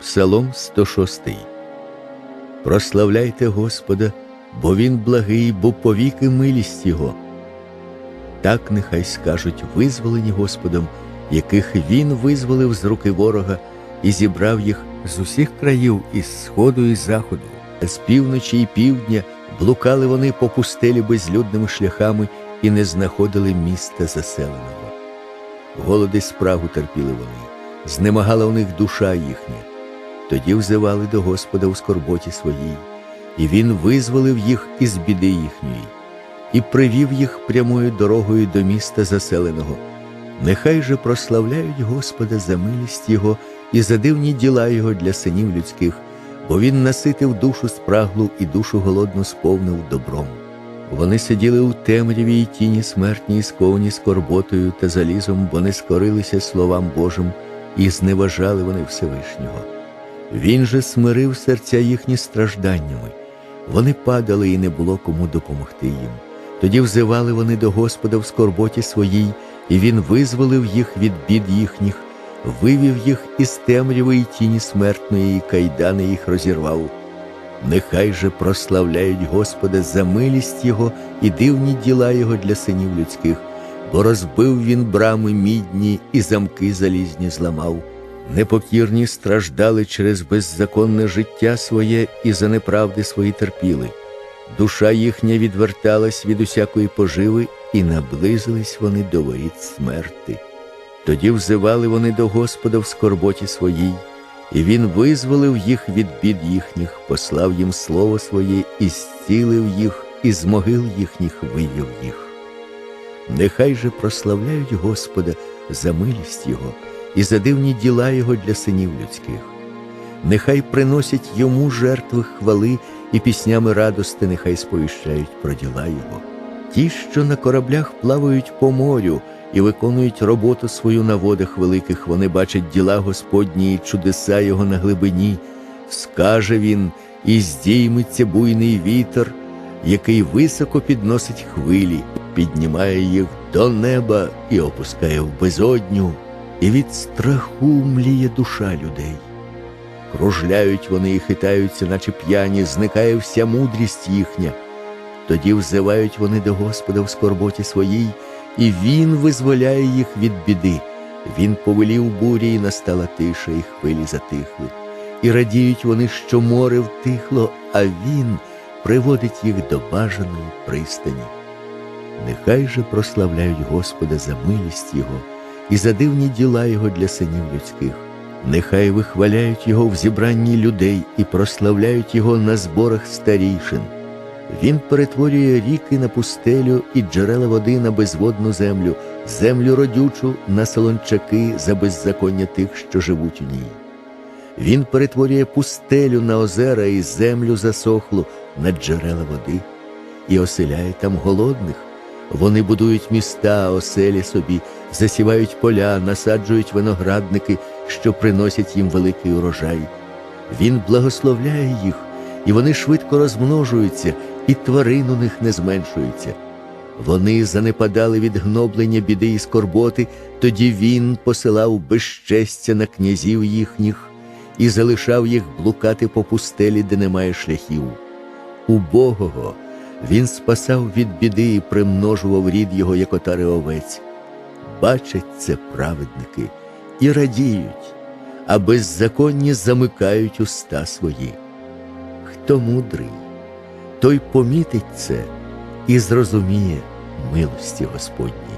Псалом 106. Прославляйте Господа, бо Він благий, бо повіки милість Його. Так нехай скажуть визволені Господом, яких Він визволив з руки ворога і зібрав їх з усіх країв, із сходу і заходу, з півночі і півдня блукали вони по пустелі безлюдними шляхами і не знаходили міста заселеного. Голоди спрагу терпіли вони, знемагала у них душа їхня. Тоді взивали до Господа у скорботі своїй, і Він визволив їх із біди їхньої, і привів їх прямою дорогою до міста заселеного. Нехай же прославляють Господа за милість Його і за дивні діла Його для синів людських, бо Він наситив душу спраглу і душу голодну сповнив добром. Вони сиділи у темряві й тіні смертній, сковані скорботою та залізом, бо не скорилися словам Божим і зневажали вони Всевишнього. Він же смирив серця їхні стражданнями. Вони падали, і не було кому допомогти їм. Тоді взивали вони до Господа в скорботі своїй, і Він визволив їх від бід їхніх, вивів їх із темряви й тіні смертної, і кайдани їх розірвав. Нехай же прославляють Господа за милість Його і дивні діла Його для синів людських, бо розбив він брами мідні і замки залізні зламав. Непокірні страждали через беззаконне життя своє і за неправди свої терпіли. Душа їхня відверталась від усякої поживи, і наблизились вони до воріт смерти. Тоді взивали вони до Господа в скорботі своїй, і Він визволив їх від бід їхніх, послав їм слово своє і зцілив їх, і з могил їхніх вивів їх. Нехай же прославляють Господа за милість Його і за дивні діла Його для синів людських. Нехай приносять йому жертви хвали і піснями радости, нехай сповіщають про діла Його. Ті, що на кораблях плавають по морю і виконують роботу свою на водах великих, вони бачать діла Господні і чудеса Його на глибині. Скаже він, і здійметься буйний вітер, який високо підносить хвилі, піднімає їх до неба і опускає в безодню, і від страху мліє душа людей. Кружляють вони і хитаються, наче п'яні, зникає вся мудрість їхня. Тоді взивають вони до Господа в скорботі своїй, і Він визволяє їх від біди. Він повелів бурі, і настала тиша, і хвилі затихли. І радіють вони, що море втихло, а Він приводить їх до бажаної пристані. Нехай же прославляють Господа за милість Його і за дивні діла Його для синів людських. Нехай вихваляють Його в зібранні людей і прославляють Його на зборах старійшин. Він перетворює ріки на пустелю і джерела води на безводну землю, землю родючу на солончаки за беззаконня тих, що живуть у ній. Він перетворює пустелю на озера і землю засохлу на джерела води, і оселяє там голодних. Вони будують міста, оселі собі, засівають поля, насаджують виноградники, що приносять їм великий урожай. Він благословляє їх, і вони швидко розмножуються, і тварин у них не зменшується. Вони занепадали від гноблення біди і скорботи, тоді він посилав безчестя на князів їхніх і залишав їх блукати по пустелі, де немає шляхів. Убогого він спасав від біди і примножував рід його, як отари овець. Бачать це праведники і радіють, а беззаконні замикають уста свої. Хто мудрий, той помітить це і зрозуміє милості Господні.